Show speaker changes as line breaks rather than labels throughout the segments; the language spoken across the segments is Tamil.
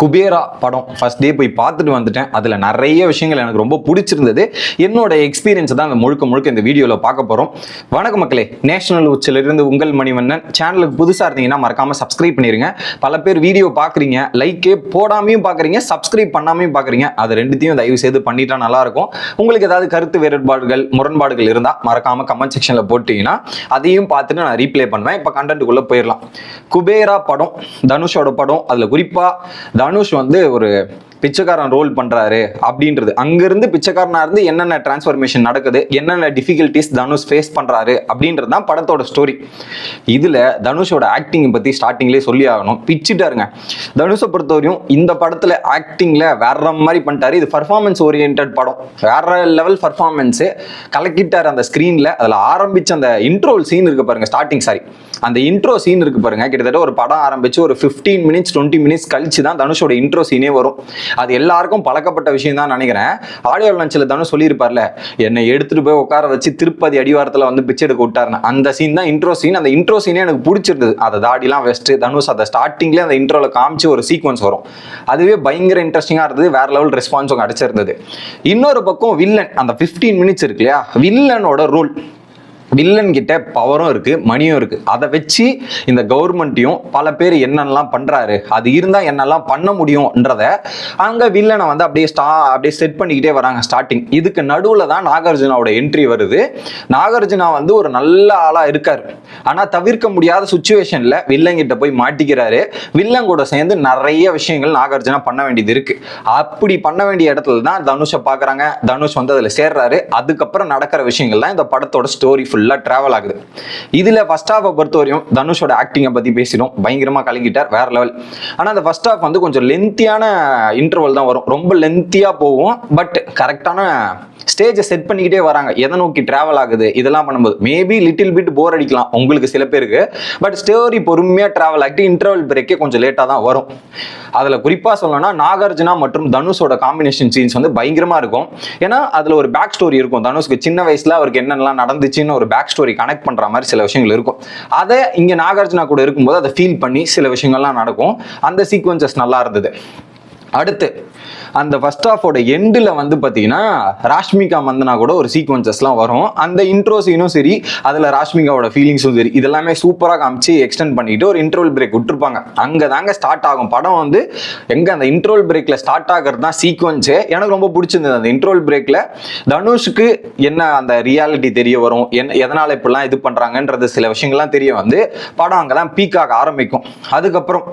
குபேரா படம். ஃபர்ஸ்ட் டே போய் பார்த்துட்டு வந்துட்டேன். அதில் நிறைய விஷயங்கள் எனக்கு ரொம்ப பிடிச்சிருந்தது. என்னோட எக்ஸ்பீரியன்ஸை தான் அந்த முழுக்க முழுக்க இந்த வீடியோவில் பார்க்க போகிறோம் வணக்கம் மக்களே. நேஷனல் உச்சிலிருந்து உங்கள் மணிவண்ணன். சேனலுக்கு புதுசாக இருந்தீங்கன்னா மறக்காமல் சப்ஸ்கிரைப் பண்ணிடுங்க பல பேர் வீடியோ பார்க்குறீங்க. லைக்கே போடாமையும் பார்க்குறீங்க. சப்ஸ்கிரைப் பண்ணாமையும் பார்க்குறீங்க. அது ரெண்டுத்தையும் தயவு செய்து பண்ணிட்டா நல்லாயிருக்கும். உங்களுக்கு ஏதாவது கருத்து வேறுபாடுகள் முரண்பாடுகள் இருந்தால் மறக்காமல் கமெண்ட் செக்ஷனில் போட்டிங்கன்னா அதையும் பார்த்துட்டு நான் ரீப்ளே பண்ணுவேன். இப்போ கண்டென்ட்டுக்குள்ளே போயிடலாம். குபேரா படம் தனுஷோட படம். அதில் குறிப்பாக தனுஷ் வந்து ஒரு பிச்சைக்காரன் ரோல் பண்ணுறாரு அப்படின்றது. அங்கேருந்து பிச்சைக்காரனாக இருந்து என்னென்ன டிரான்ஸ்ஃபர்மேஷன் நடக்குது என்னென்ன டிஃபிகல்ட்டிஸ் தனுஷ் ஃபேஸ் பண்ணுறாரு அப்படின்றது தான் படத்தோட ஸ்டோரி இதில் தனுஷோட ஆக்டிங்கை பற்றி ஸ்டார்டிங்லேயே சொல்லி ஆகணும். பிச்சுட்டாருங்க. தனுஷை பொறுத்தவரையும் இந்த படத்தில் ஆக்டிங்கில் வேற மாதிரி பண்ணிட்டாரு. இது பர்ஃபார்மன்ஸ் ஓரியன்ட் படம். வேற லெவல் பர்ஃபார்மன்ஸு கலக்கிட்டார் அந்த ஸ்க்ரீனில் அதில் ஆரம்பிச்ச அந்த இன்ட்ரோல் சீன் இருக்கு பாருங்க ஸ்டார்டிங் சாரி அந்த இன்ட்ரோ சீன் இருக்கு பாருங்க. கிட்டத்தட்ட ஒரு படம் ஆரம்பிச்சு ஒரு 15 மினிட்ஸ் டுவெண்ட்டி மினிட்ஸ் கழிச்சு தான் தனுஷோட இன்ட்ரோ சீனே வரும். அது எல்லாருக்கும் பழக்கப்பட்ட விஷயம் தான் நினைக்கிறேன். ஆடியோ லஞ்சில் தனுஷ் சொல்லியிருப்பார்ல என்னை எடுத்துட்டு போய் உட்கார வச்சு திருப்பதி அடிவாரத்தில் வந்து பிச்சை எடுக்க விட்டாருன்னு. அந்த சீன் தான் இன்ட்ரோ சீன் அந்த இன்ட்ரோ சீனே எனக்கு பிடிச்சிருந்தது. அதை தாடிலாம் வெஸ்ட்டு தனுஷ் அதை ஸ்டார்டிங்லேயே அந்த இன்ட்ரோவில் காமிச்சு ஒரு சீக்வன்ஸ் வரும். அதுவே பயங்கர இன்ட்ரெஸ்டிங்காக இருந்தது. வேற லெவல் ரெஸ்பான்ஸும் கிடச்சிருந்தது. இன்னொரு பக்கம் வில்லன் அந்த 15 மினிட்ஸ் இருக்கு இல்லையா? வில்லனோட ரோல் வில்லன் கிட்ட பவரும் இருக்கு மணியும் இருக்கு. அதை வச்சு இந்த கவர்மெண்ட்டையும் பல பேர் என்னெல்லாம் பண்றாரு அது இருந்தா என்னெல்லாம் பண்ண முடியும்ன்றத அங்க வில்லனை வந்து அப்படியே ஸ்டா அப்படியே செட் பண்ணிக்கிட்டே வராங்க ஸ்டார்டிங் இதுக்கு நடுவுல தான் நாகார்ஜுனாவோட என்ட்ரி வருது. நாகார்ஜுனா வந்து ஒரு நல்ல ஆளா இருக்காரு. ஆனா தவிர்க்க முடியாத சுச்சுவேஷன்ல வில்லன் கிட்ட போய் மாட்டிக்கிறாரு. வில்லன் கூட சேர்ந்து நிறைய விஷயங்கள் நாகார்ஜுனா பண்ண வேண்டியது இருக்கு. அப்படி பண்ண வேண்டிய இடத்துல தான் தனுஷை பாக்குறாங்க தனுஷ் வந்து அதுல சேர்றாரு. அதுக்கப்புறம் நடக்கிற விஷயங்கள் தான் இந்த படத்தோட ஸ்டோரி ஃபுல் ஃபுல்லாக ட்ராவல் ஆகுது. இதில் ஃபர்ஸ்ட் ஹாஃபை பொறுத்தவரையும் தனுஷோட ஆக்டிங்கை பற்றி பேசிடும் பயங்கரமாக கலங்கிட்டார் வேற லெவல் ஆனால் அந்த ஃபர்ஸ்ட் ஹாஃப் வந்து கொஞ்சம் லென்த்தியான இன்டர்வல் தான் வரும். ரொம்ப லென்த்தியாக போகும் பட் கரெக்டான ஸ்டேஜை செட் பண்ணிக்கிட்டே வராங்க. எதை நோக்கி டிராவல் ஆகுது இதெல்லாம் பண்ணும்போது. மேபி லிட்டில் பிட் போர் அடிக்கலாம். உங்களுக்கு சில பேருக்கு. பட் ஸ்டோரி பொறுமையாக டிராவல் ஆகிட்டு இன்டர்வல் பிரேக்கே கொஞ்சம் லேட்டாக தான் வரும். அதில் குறிப்பாக சொல்லணும்னா நாகார்ஜுனா மற்றும் தனுஷோட காம்பினேஷன் சீன்ஸ் வந்து பயங்கரமாக இருக்கும். ஏன்னா அதில் ஒரு பேக் ஸ்டோரி இருக்கும். தனுஷ்க்கு சின்ன வயசில் அவருக்கு என்னென்னலாம் நடந்துச்சுன்னு ஒரு பேக் ஸ்டோரி கனெக்ட் பண்ணுற மாதிரி சில விஷயங்கள் இருக்கும். அதை இங்கே நாகார்ஜுனா கூட இருக்கும்போது அதை ஃபீல் பண்ணி சில விஷயங்கள்லாம் நடக்கும். அந்த சீக்வன்சஸ் நல்லா இருந்தது. அடுத்து அந்த ஃபர்ஸ்ட் ஆஃபோட எண்டில் வந்து பார்த்தீங்கன்னா ராஷ்மிகா மந்தனா கூட ஒரு சீக்வன்சஸ்லாம் வரும். அந்த இன்ட்ரோ சீனும் சரி அதில் ராஷ்மிகாவோட ஃபீலிங்ஸும் சரி இதெல்லாமே சூப்பராக காமிச்சு எக்ஸ்டெண்ட் பண்ணிட்டு ஒரு இன்ட்ரோல் பிரேக் விட்டுருப்பாங்க. அங்கே தாங்க ஸ்டார்ட் ஆகும். படம் வந்து எங்கே அந்த இன்ட்ரோல் பிரேக்கில் ஸ்டார்ட் ஆகிறது தான் சீக்வன்ஸே எனக்கு ரொம்ப பிடிச்சிருந்தது அந்த இன்ட்ரோல் பிரேக்கில் தனுஷுக்கு என்ன அந்த ரியாலிட்டி தெரிய வரும்? என்ன எதனால் இப்படிலாம் இது பண்ணுறாங்கன்றது சில விஷயங்கள்லாம் தெரிய வந்து படம் அங்கே தான் பீக்காக ஆரம்பிக்கும். அதுக்கப்புறம்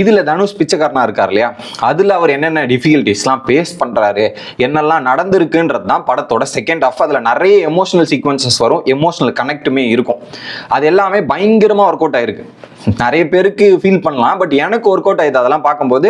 இதில் தனுஷ் பிச்சைக்காரனா இருக்கார் இல்லையா? அதில் அவர் என்னென்ன டிஃபிகல்ட்டிஸ்லாம் பேஸ் பண்ணுறாரு என்னெல்லாம் நடந்திருக்குன்றது தான் படத்தோட செகண்ட் ஆஃப் அதில் நிறைய எமோஷனல் சீக்வன்சஸ் வரும். எமோஷனல் கனெக்ட்டுமே இருக்கும். அது எல்லாமே பயங்கரமாக ஒர்க் அவுட் ஆயிருக்கு. நிறைய பேருக்கு ஃபீல் பண்ணலாம் பட் எனக்கு ஒர்க் அவுட் ஆயிடுது அதெல்லாம் பார்க்கும்போது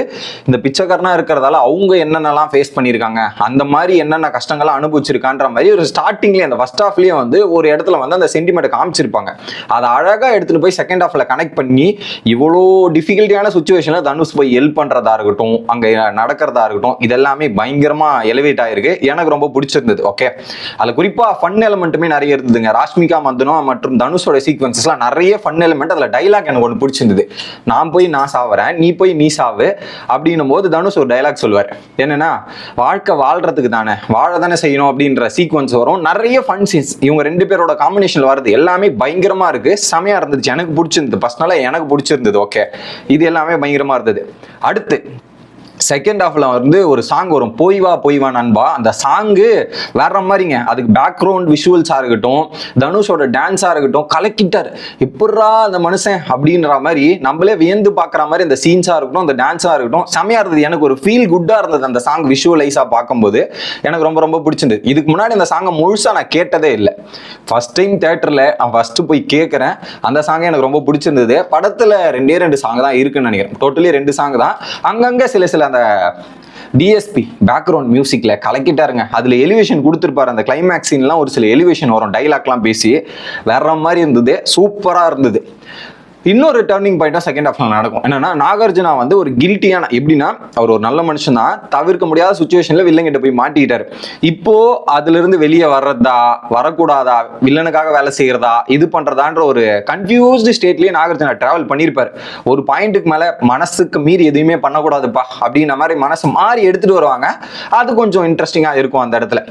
இந்த பிச்சைக்காரனா இருக்கிறதால அவங்க என்னென்னலாம் ஃபேஸ் பண்ணியிருக்காங்க அந்த மாதிரி என்னென்ன கஷ்டங்கள்லாம் அனுபவிச்சிருக்கான்ற மாதிரி ஒரு ஸ்டார்டிங்லேயே அந்த ஃபர்ஸ்ட் ஹாஃப்லேயே வந்து ஒரு இடத்துல வந்து அந்த சென்டிமெண்ட் காமிச்சிருப்பாங்க. அதை அழகாக எடுத்துகிட்டு போய் செகண்ட் ஹாஃபில் கனெக்ட் பண்ணி இவ்வளோ டிஃபிகல்ட்டியான சுச்சுவேஷனில் தனுஷ் போய் ஹெல்ப் பண்ணுறதா இருக்கட்டும் அங்கே நடக்கிறதா இருக்கட்டும் இதெல்லாமே பயங்கரமாக எலிவேட் ஆயிருக்கு. எனக்கு ரொம்ப பிடிச்சிருந்தது ஓகே அதில் குறிப்பாக ஃபன் எலமெண்ட்டுமே நிறைய இருந்ததுங்க. ராஷ்மிகா மந்தனோ மற்றும் தனுஷோட சீக்வன்சஸ்லாம் நிறைய ஃபன் எலமெண்ட் அதில் டைலாக் எனக்கு ஒன்று பிடிச்சிருந்தது. நான் போய் நான் சாவறேன் நீ போய் நீ சாவு அப்படின்னும் போது தனுஷ் ஒரு டைலாக் சொல்வார் என்னன்னா வாழ்க்கை வாழ்றதுக்கு தானே வாழ தானே செய்யணும் அப்படின்ற சீக்வன்ஸ் வரும். நிறைய ஃபன் சீன்ஸ் இவங்க ரெண்டு பேரோட காம்பினேஷன் வர்றது எல்லாமே பயங்கரமா இருக்கு. செமையா இருந்துச்சு எனக்கு பிடிச்சிருந்தது. பர்சனலாக எனக்கு பிடிச்சிருந்தது. ஓகே இது எல்லாமே பயங்கரமா இருந்தது. அடுத்து செகண்ட் ஹாஃப்ல வந்து ஒரு சாங் வரும். போய் வா போய் வா நண்பா. அந்த சாங்கு வேற மாதிரிங்க. அதுக்கு பேக்ரவுண்ட் விஷுவல்ஸாக இருக்கட்டும் தனுஷோட டான்ஸாக இருக்கட்டும் கலக்கிட்டார். எப்படா அந்த மனுஷன் அப்படின்ற மாதிரி நம்மளே வியந்து பார்க்குற மாதிரி அந்த சீன்ஸாக இருக்கட்டும் அந்த டான்ஸாக இருக்கட்டும் செமையாக இருந்தது. எனக்கு ஒரு ஃபீல் குட்டாக இருந்தது அந்த சாங் விஷுவலைஸாக பார்க்கும்போது எனக்கு ரொம்ப ரொம்ப பிடிச்சிருந்தது. இதுக்கு முன்னாடி இந்த சாங்கை முழுசாக நான் கேட்டதே இல்லை. ஃபஸ்ட் டைம் தேட்டரில் நான் ஃபஸ்ட்டு போய் கேட்குறேன் அந்த சாங் எனக்கு ரொம்ப பிடிச்சிருந்தது. படத்தில் ரெண்டே ரெண்டு சாங் தான் இருக்குன்னு நினைக்கிறேன். டோட்டலி ரெண்டு சாங் தான். அங்கங்கே சில சில அந்த டிஎஸ்பி பேக்ரவுண்ட் மியூசிக்கில் கலக்கிட்டாருங்க. அதில் எலிவேஷன் கொடுத்துருப்பாரு. அந்த கிளைமேக்ஸின்லாம் ஒரு சில எலிவேஷன் வரும். டைலாக்லாம் பேசி வேற மாதிரி இருந்தது. சூப்பராக இருந்தது. இன்னொரு டேர்னிங் பாயிண்டா செகண்ட் ஹாஃப்ல நடக்கும். என்னன்னா நாகார்ஜுனா வந்து ஒரு கில்ட்டியான எப்படின்னா அவர் ஒரு நல்ல மனுஷன் தான். தவிர்க்க முடியாத சுச்சுவேஷன்ல வில்லங்கிட்ட போய் மாட்டிக்கிட்டாரு. இப்போ அதுல இருந்து வெளியே வர்றதா வரக்கூடாதா வில்லனுக்காக வேலை செய்யறதா இது பண்றதான்ற ஒரு கன்ஃபியூஸ்டு ஸ்டேட்லயே நாகார்ஜுனா டிராவல் பண்ணியிருப்பாரு ஒரு பாயிண்ட்டுக்கு மேல மனசுக்கு மீறி எதுவுமே பண்ணக்கூடாதுப்பா அப்படின்ற மாதிரி மனசு மாறி எடுத்துட்டு வருவாங்க. அது கொஞ்சம் இன்ட்ரெஸ்டிங்கா இருக்கும் அந்த இடத்துல.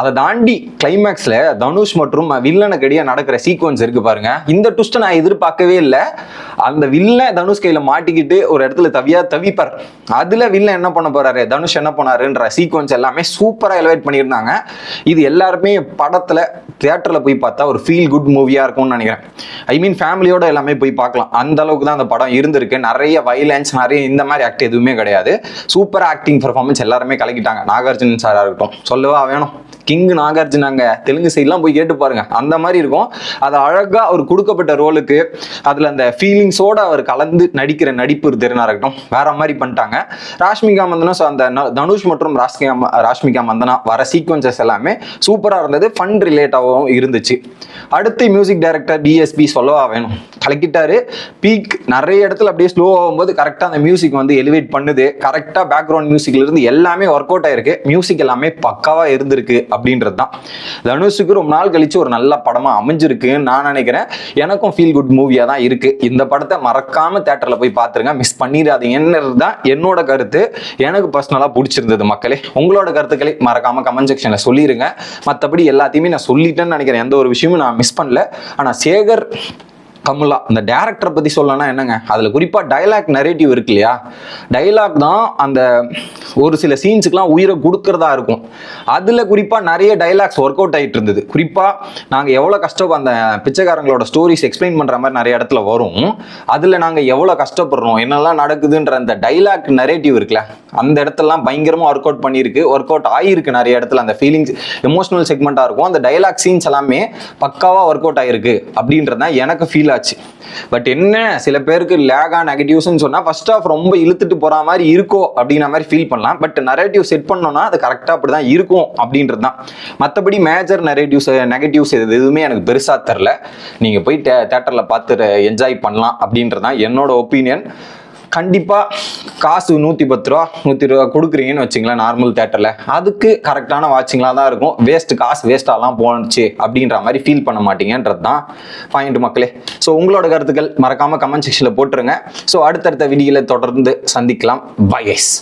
அதை தாண்டி கிளைமேக்ஸ்ல தனுஷ் மற்றும் வில்லனுக்கு இடையே நடக்கிற சீக்வன்ஸ் இருக்கு பாருங்க. இந்த ட்விஸ்ட்டை நான் எதிர்பார்க்கவே இல்லை. அந்த வில்லன் தனுஷ் கையில மாட்டிக்கிட்டு ஒரு இடத்துல தவியா தவிப்பார். அதுல வில்லன் என்ன பண்ண போறாரு? தனுஷ் என்ன பண்ணாருன்ற சீக்வன்ஸ் எல்லாமே சூப்பரா எலிவேட் பண்ணியிருந்தாங்க. இது எல்லாருமே படத்துல தியேட்டர்ல போய் பார்த்தா ஒரு ஃபீல் குட் மூவியா இருக்கும்னு நினைக்கிறேன். ஐ மீன் ஃபேமிலியோட எல்லாமே போய் பார்க்கலாம். அந்த அளவுக்கு தான் அந்த படம் இருந்திருக்கு. நிறைய வைலன்ஸ் நிறைய இந்த மாதிரி ஆக்ட் எதுவுமே கிடையாது. சூப்பர் ஆக்டிங் பெர்ஃபார்மன்ஸ் எல்லாருமே கலக்கிட்டாங்க. நாகார்ஜுன் சாரா இருக்கட்டும். சொல்லவா வேணும். கிங் நாகார்ஜுனாங்க தெலுங்கு சைட்லாம் போய் கேட்டு பாருங்க. அந்த மாதிரி இருக்கும். அது அழகா அவர் கொடுக்கப்பட்ட ரோலுக்கு அதுல அந்த ஃபீலிங்ஸோட அவர் கலந்து நடிக்கிற நடிப்பு திறனாக இருக்கட்டும் வேற மாதிரி பண்ணிட்டாங்க. ராஷ்மிகா மந்தனா ஸோ அந்த தனுஷ் மற்றும் ராஷ்மிகா ம- ராஷ்மிகா மந்தனா வர சீக்வன்சஸ் எல்லாமே சூப்பராக இருந்தது ஃபன் ரிலேட்டாகவும் இருந்துச்சு. அடுத்து மியூசிக் டைரக்டர் டிஎஸ்பி சொல்லவா வேணும். கலக்கிட்டாரு பீக் நிறைய இடத்துல அப்படியே ஸ்லோ ஆகும்போது கரெக்டாக அந்த மியூசிக் வந்து எலிவேட் பண்ணுது. கரெக்டாக பேக்ரவுண்ட் மியூசிக்ல இருந்து எல்லாமே ஒர்க் அவுட் ஆயிருக்கு. மியூசிக் எல்லாமே பக்காவாக இருந்திருக்கு அப்படின்றது தான். தனுஷுக்கு ரொம்ப நாள் கழிச்சு ஒரு நல்ல படமாக அமைஞ்சிருக்குன்னு நான் நினைக்கிறேன். எனக்கும் ஃபீல் குட் மூவியாக தான் இருக்கு. இந்த படத்தை மறக்காம தேட்டர்ல போய் பார்த்துருங்க மிஸ் பண்ணிடாதீங்கன்னு தான் என்னோட கருத்து. எனக்கு பர்சனலா பிடிச்சிருந்தது மக்களே. உங்களோட கருத்துக்களை மறக்காம கமெண்ட் செக்ஷன்ல சொல்லிருங்க. மற்றபடி எல்லாத்தையுமே நான் சொல்லிட்டேன்னு நினைக்கிறேன். எந்த ஒரு விஷயமும் நான் மிஸ் பண்ணல. ஆனா சேகர் கமலா இந்த டேரக்டரை பற்றி சொல்லணும்னா என்னங்க? அதில் குறிப்பாக டைலாக் நரேட்டிவ் இருக்கு இல்லையா? டைலாக் தான் அந்த ஒரு சில சீன்ஸுக்கெலாம் உயிரை கொடுக்கறதா இருக்கும். அதில் குறிப்பாக நிறைய டைலாக்ஸ் ஒர்க் அவுட் ஆகிட்டு இருந்தது. குறிப்பாக நாங்கள் எவ்வளோ கஷ்டம் அந்த பிச்சைக்காரங்களோட ஸ்டோரிஸ் எக்ஸ்பிளைன் பண்ணுற மாதிரி நிறைய இடத்துல வரும். அதில் நாங்கள் எவ்வளோ கஷ்டப்படுறோம்? என்னெல்லாம் நடக்குதுன்ற அந்த டைலாக் நரேட்டிவ் இருக்குல்ல அந்த இடத்துலலாம் பயங்கரமாக ஒர்க் அவுட் பண்ணியிருக்கு. ஒர்க் அவுட் ஆகிருக்கு நிறைய இடத்துல. அந்த ஃபீலிங்ஸ் எமோஷனல் செக்மெண்ட்டாக இருக்கும். அந்த டைலாக் சீன்ஸ் எல்லாமே பக்காவாக ஒர்க் அவுட் ஆகிருக்கு அப்படின்றத எனக்கு ஃபீல் ஆச்சு. பட் என்ன சில பேருக்கு லேகா நெகட்டிவ்ஸ்னு சொன்னால் ஃபர்ஸ்ட் ஆஃப் ரொம்ப இழுத்துட்டு போகிற மாதிரி இருக்கோ அப்படிங்கிற மாதிரி ஃபீல் பண்ணலாம். பட் நெரேட்டிவ் செட் பண்ணோம்னா அது கரெக்டாக அப்படி தான் இருக்கும் அப்படின்றது தான் மற்றபடி மேஜர் நெரேட்டிவ்ஸ் நெகட்டிவ்ஸ் இது எதுவுமே எனக்கு பெருசாக தெரில நீங்கள் போய் தேட்டரில் பார்த்து என்ஜாய் பண்ணலாம் அப்படின்றது தான் என்னோட ஒப்பீனியன் கண்டிப்பாக காசு நூற்றி பத்து ரூபா நூற்றி ரூபா கொடுக்குறீங்கன்னு வச்சுங்களேன் நார்மல் தேட்டரில் அதுக்கு கரெக்டான வாட்சிங்களாக தான் இருக்கும். வேஸ்ட் காசு வேஸ்ட்டாலாம் போனுச்சு அப்படின்ற மாதிரி ஃபீல் பண்ண மாட்டீங்கன்றது தான் பாயிண்ட் மக்களே. ஸோ உங்களோட கருத்துக்கள் மறக்காமல் கமெண்ட் செக்ஷனில் போட்டுருங்க. ஸோ அடுத்தடுத்த வீடியோவில் தொடர்ந்து சந்திக்கலாம். பயஸ்